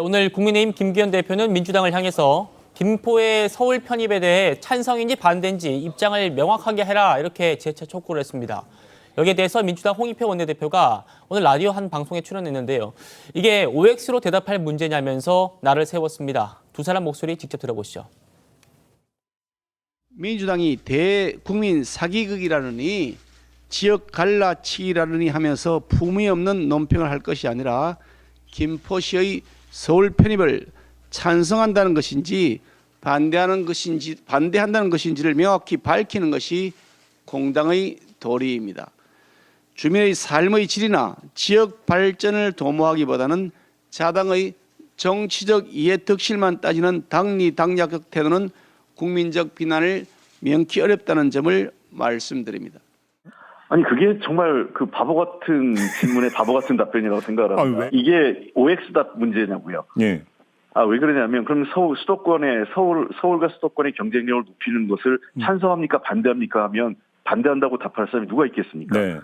오늘 국민의힘 김기현 대표는 민주당을 향해서 김포의 서울 편입에 대해 찬성인지 반대인지 입장을 명확하게 해라 이렇게 재차 촉구를 했습니다. 여기에 대해서 민주당 홍익표 원내대표가 오늘 라디오 한 방송에 출연했는데요. 이게 OX로 대답할 문제냐면서 나를 세웠습니다. 두 사람 목소리 직접 들어보시죠. 민주당이 대국민 사기극이라느니 지역 갈라치기라느니 하면서 품위 없는 논평을 할 것이 아니라 김포시의 서울 편입을 찬성한다는 것인지 반대하는 것인지 반대한다는 것인지를 명확히 밝히는 것이 공당의 도리입니다. 주민의 삶의 질이나 지역 발전을 도모하기보다는 자당의 정치적 이해 득실만 따지는 당리당략적 태도는 국민적 비난을 명키 어렵다는 점을 말씀드립니다. 아니 그게 정말 그 바보 같은 질문에 바보 같은 답변이라고 생각을 합니다. 아, 왜? 이게 OX다 문제냐고요. 예. 아왜 그러냐면 그럼 서울 수도권의 서울 서울과 수도권의 경쟁력을 높이는 것을 찬성합니까 반대합니까 하면 반대한다고 답할 사람이 누가 있겠습니까? 네.